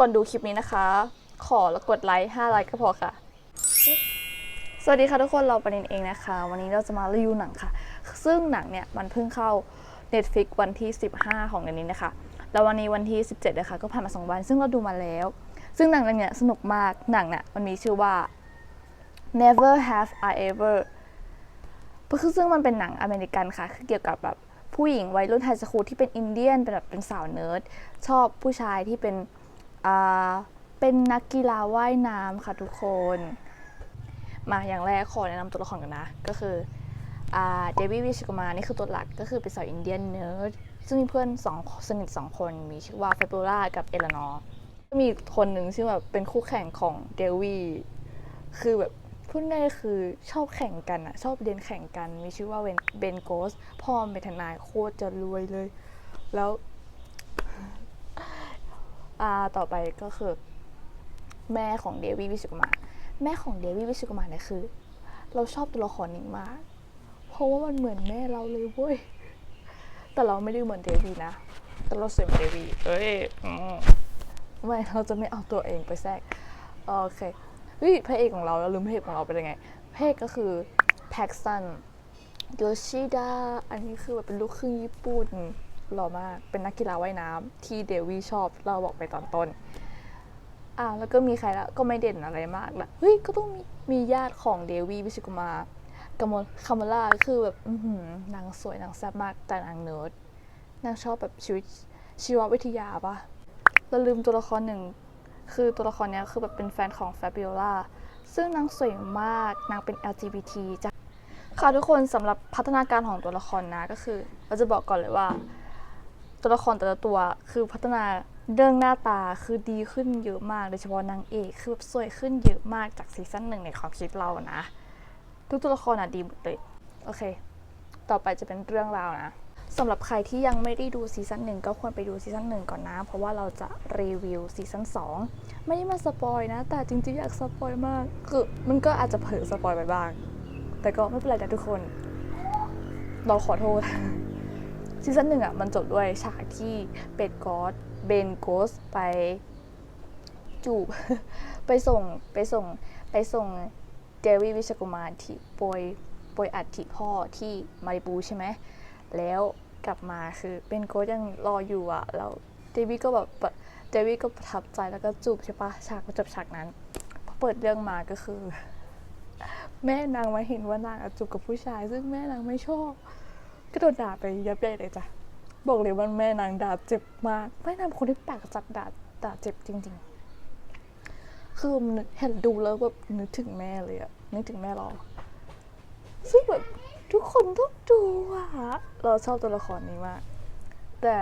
ก่อนดูคลิปนี้นะคะ ขอแล้วกดไลค์5ไลค์ก็พอค่ะ สวัสดีค่ะทุกคนเราปนินเองนะคะ วันนี้เราจะมารีวิวหนังค่ะ ซึ่งหนังเนี่ยมันเพิ่งเข้า Netflix วันที่ 15 ของเดือนนี้นะคะ แล้ววันนี้วันที่ 17นะคะก็ผ่านมา 2 วัน ซึ่งเราดูมาแล้ว ซึ่งหนังเรื่องเนี้ยสนุกมากหนังเนี่ยมันมีชื่อว่า Never Have I Ever คือซึ่งมันเป็นหนังอเมริกันค่ะคือเกี่ยวกับแบบผู้หญิงวัยรุ่นไฮสคูลที่เป็นอินเดียนเป็นแบบเป็นสาวเนิร์ดชอบผู้ชายที่เป็น เป็นนักกีฬาว่ายน้ำค่ะทุกคน มาอย่างแรกขอแนะนำตัวละครกันนะ ก็คือเดวิดวิชกุมานี่คือตัวหลักก็คือเป็นสาวอินเดียนเนิร์ดซึ่งมีเพื่อนสองสนิทสองคนมีชื่อว่าเฟเบล่ากับเอลานอร์มีคนหนึ่งชื่อแบบเป็นคู่แข่งของเดวีคือแบบพูดง่ายคือชอบแข่งกันอะชอบเรียนแข่งกัน มีชื่อว่าเวนเบนโกสพ่อเป็นทนายโคตรจะรวยเลย แล้ว อ่าต่อไปก็คือ แม่ของเดวี่วิชุกุมารแม่ของเดวี่วิชุกุมารเนี่ยคือ เราชอบตัวละครนี้มาก เพราะว่ามันเหมือนแม่เราเลยเว้ยแต่เราไม่ได้เหมือนเดวี่นะ แต่เราสวยเหมือนเดวี่เอ้ยอไม่เราจะไม่เอาตัวเองไปแทรกโอเคเฮ้ยพระเอกของเราเราลืมพระเอกของเราไปได้ไงพระเอกก็คือแพ็กซันโยชิดาอันนี้คือแบบเป็นลูกครึ่งญี่ปุ่น หล่อมาก เป็นนักกีฬาว่ายน้ำที่เดวี่ชอบเราบอกไปตอนต้น อ่าแล้วก็มีใครละก็ไม่เด่นอะไรมากละเฮ้ยก็ต้องมีมีญาติของเดวี่วิชิกุมากมลคามาล่าคือแบบนางสวยนางแซ่บมากแต่นางเนิร์ดนางชอบแบบชีวิตชีววิทยาปะเราลืมตัวละครหนึ่ง คือตัวละครเนี้ยคือแบบเป็นแฟนของแฟบิโอล่าซึ่งนางสวยมากนางเป็น LGBT จ้ะค่ะทุกคนสำหรับพัฒนาการของตัวละครนะก็คือ เราจะบอกก่อนเลยว่า ตัวละครแต่ละตัวคือพัฒนาเรื่องหน้าตาคือดีขึ้นเยอะมากโดยเฉพาะนางเอกคือแบบสวยขึ้นเยอะมากจากซีซั่นหนึ่งในความคิดเรานะ ทุกตัวละครอะดีหมดเลยโอเค ต่อไปจะเป็นเรื่องราวนะสำหรับใครที่ยังไม่ได้ดูซีซั่นหนึ่งก็ควรไปดูซีซั่นหนึ่งก่อนนะ เพราะว่าเราจะรีวิวซีซั่นสองไม่ได้มาสปอยนะ แต่จริงๆอยากสปอยมาก คือมันก็อาจจะเผลอสปอยไปบ้าง แต่ก็ไม่เป็นไรนะทุกคน เราขอโทษ ซีซั่นหนึ่งอะมันจบด้วยฉากที่เป็ดกอสเบนโกสไปจูบไปส่งไปส่งไปส่งเดวิวิชกุมารที่ปวยปวยอัฐิพ่อที่มาริบูใช่ไหม แล้วกลับมาคือเบนโกสยังรออยู่อะ แล้วเดวิก็แบบเดวิก็ประทับใจแล้วก็จูบใช่ปะฉากก็จบฉากนั้นพอเปิดเรื่องมาก็คือ แม่นางมาเห็นว่านางอจูบกับผู้ชาย ซึ่งแม่นางไม่ชอบ ก็โดนด่าไปยับเยินเลยจ้ะ บอกเลยว่าแม่นางด่าเจ็บมาก แม่นางเป็นคนที่ปากจัดด่าด่าเจ็บจริง ๆ คือเห็นดูแล้วแบบนึกถึงแม่เลยอะนึกถึงแม่เราซึ่งแบบทุกคนต้องดูอะเราชอบตัวละครนี้มาก แต่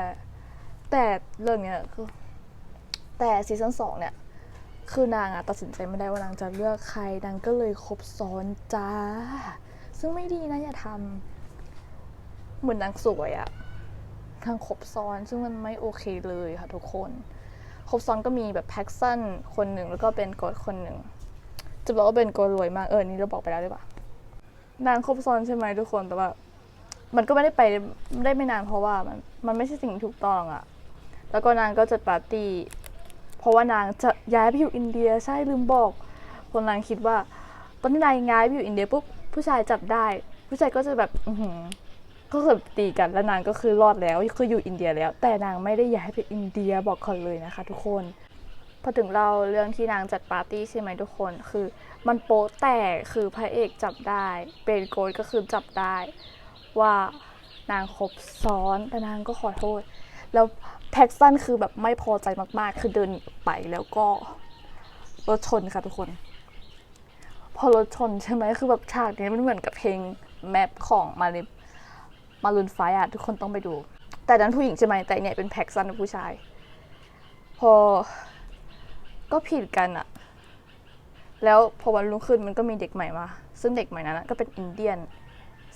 แต่เรื่องเนี้ยคือแต่ซีซั่นสองเนี่ย คือนางอะตัดสินใจไม่ได้ว่านางจะเลือกใครนางก็เลยคบซ้อนจ้า ซึ่งไม่ดีนะอย่าทำ เหมือนนางสวยอะทางครบซ้อนซึ่งมันไม่โอเคเลยค่ะทุกคน ครบซ้อนก็มีแบบแพ็กซันคนหนึ่งแล้วก็เป็นโกดคนหนึ่ง จะบอกว่าเป็นโกดรวยมากเออนี่เราบอกไปแล้วหรือเปล่านางครบซ้อนใช่ไหมทุกคนแต่ว่า มันก็ไม่ได้ไปได้ไม่นานเพราะว่ามันมันไม่ใช่สิ่งถูกต้องอะแล้วก็นางก็จัดปาร์ตี้เพราะว่านางจะย้ายไปอยู่อินเดียใช่ลืมบอก คนนางคิดว่า ตอนที่นางย้ายไปอยู่อินเดียปุ๊บผู้ชายจับได้ ผู้ชายก็จะแบบ อือหือ ก็คือตีกันแล้วนางก็คือรอดแล้วคืออยู่อินเดียแล้ว แต่นางไม่ได้ย้ายไปอินเดียบอกก่อนเลยนะคะ ทุกคนพอถึงเราเรื่องที่นางจัดปาร์ตี้ใช่ไหมทุกคนคือมันโป๊แตกคือพระเอกจับได้เป็นโกดก็คือจับได้ ว่านางคบซ้อนแต่นางก็ขอโทษ แล้วแพ็กซันคือแบบไม่พอใจมากๆ คือเดินไปแล้วก็รถชนค่ะทุกคน พอรถชนใช่ไหมคือแบบฉากนี้มันเหมือนกับเพลงแมปของมาริ มารุนไฟอะทุกคนต้องไปดู แต่นั้นผู้หญิงใช่ไหมแต่เนี่ยเป็นแพ็กซันผู้ชาย พอก็ผิดกันอะแล้วพอวันรุ่งขึ้นมันก็มีเด็กใหม่มา ซึ่งเด็กใหม่นั้นก็เป็นอินเดียน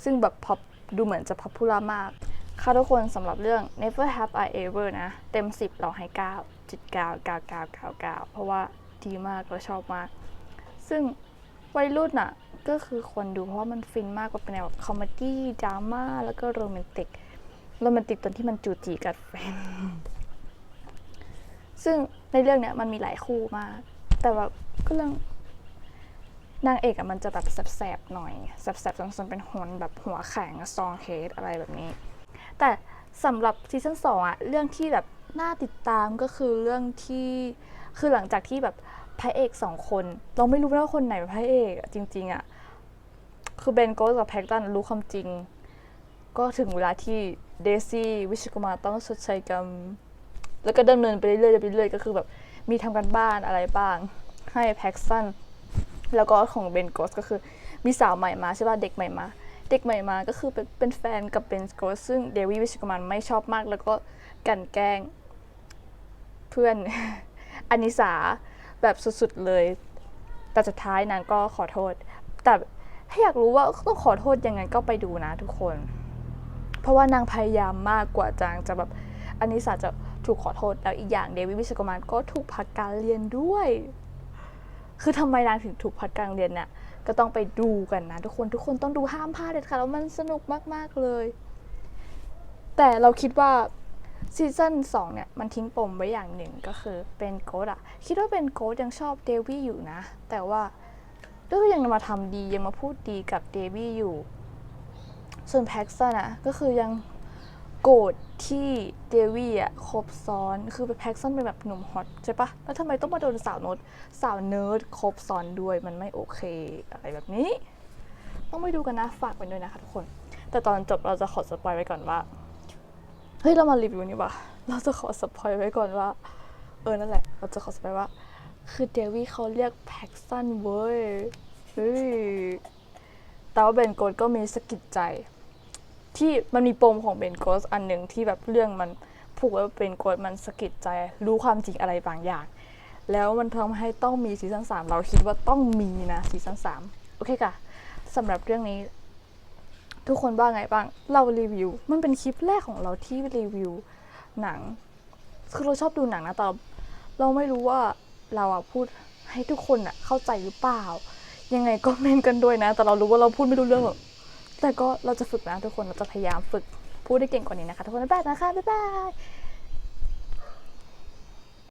ซึ่งแบบพอดูเหมือนจะพอพูล่ามาก ค่ะทุกคนสำหรับเรื่อง Never Have I Ever นะ เต็ม 10 เราให้9 9 9 9 9 9 เพราะว่าดีมากเราชอบมาก ซึ่งวัยรุ่นอะ ก็คือคนดูเพราะว่ามันฟินมากกว่าเป็นแนวแบบคอมเมดี้ดราม่าแล้วก็โรแมนติกโรแมนติกตอนที่มันจูจีกัดแฟนซึ่งในเรื่องเนี้ยมันมีหลายคู่มาก แต่แบบก็เรื่องนางเอกอะมันจะแบบแสบๆหน่อยแสบๆจนๆเป็นหนแบบหัวแข็งซองเคสอะไรแบบนี้ แต่สำหรับซีซั่นสองอะเรื่องที่แบบน่าติดตามก็คือเรื่องที่คือหลังจากที่แบบพระเอกสองคน เราไม่รู้ว่าคนไหนเป็นพระเอกจริง ๆอะ คือเบนโกสกับแพ็กตันรู้ความจริง ก็ถึงเวลาที่เดซี่วิชกุมารต้องชดใช้กรรม แล้วก็ดำเนินไปเรื่อยๆไปเรื่อยๆก็คือแบบมีทำกันบ้านอะไรบ้าง ให้แพ็กซันแล้วก็ของเบนโกสก็คือมีสาวใหม่มาใช่ป่ะเด็กใหม่มา เด็กใหม่มาก็คือเป็นเป็นแฟนกับเบนโกสซึ่งเดวี่วิชกุมารไม่ชอบมาก แล้วก็กันแกล้ง เพื่อนอานิสาแบบสุดๆเลย แต่สุดท้ายนางก็ขอโทษ แต่ ถ้าอยากรู้ว่าต้องขอโทษยังไงก็ไปดูนะทุกคน เพราะว่านางพยายามมากกว่าจางจะแบบอนิสาจะถูกขอโทษแล้วอีกอย่างเดวิดวิชกมารก็ถูกพักการเรียนด้วย คือทำไมนางถึงถูกพักการเรียนเนี่ยก็ต้องไปดูกันนะ ทุกคนทุกคนต้องดูห้ามพลาดเด็ดขาดแล้วมันสนุกมากๆเลย แต่เราคิดว่าซีซั่น2เนี่ยมันทิ้งปมไว้อย่างหนึ่งก็คือเป็นโกดอะคิดว่าเป็นโกดยังชอบเดวี่อยู่นะ แต่ว่า ก็ยังมาทำดียังมาพูดดีกับเดวี่อยู่ ส่วนแพ็กซันะก็คือยังโกรธที่เดวี่อะคบซ้อนคือแพ็กซันเป็นแบบหนุ่มฮอตใช่ปะแล้วทำไมต้องมาโดนสาวโนตสาวเนิร์ดคบซ้อนด้วยมันไม่โอเคอะไรแบบนี้ ต้องไปดูกันนะ ฝากไปด้วยนะคะทุกคน แต่ตอนจบเราจะขอสปอยไว้ก่อนว่าเฮ้ยเรามารีวิวนี่ปะเราจะขอสปอยไว้ก่อนว่า เออนั่นแหละ เราจะขอสปอยว่า คือเดวี่เขาเรียกแพ็กซันเว้ยเฮ้ยแต่ว่าเบนโกดก็มีสะกิดใจ ที่มันมีปมของเบนโกสอันหนึ่งที่แบบเรื่องมันผูกไว้ว่าเบนโกสมันสะกิดใจ รู้ความจริงอะไรบางอย่าง แล้วมันทำให้ต้องมีซีซั่นสามเราคิดว่าต้องมีนะซีซั่นสามโอเคค่ะสำหรับเรื่องนี้ ทุกคนว่าไงบ้าง เรารีวิว มันเป็นคลิปแรกของเราที่รีวิวหนัง คือเราชอบดูหนังนะแต่เราไม่รู้ว่า เราอะพูดให้ทุกคนอะเข้าใจหรือเปล่า ยังไงก็เมนกันด้วยนะ แต่เรารู้ว่าเราพูดไม่รู้เรื่องหรอกแต่ก็เราจะฝึกนะทุกคนเราจะพยายามฝึกพูดได้เก่งกว่านี้นะคะทุกคนบ๊ายบายนะคะบ๊ายบาย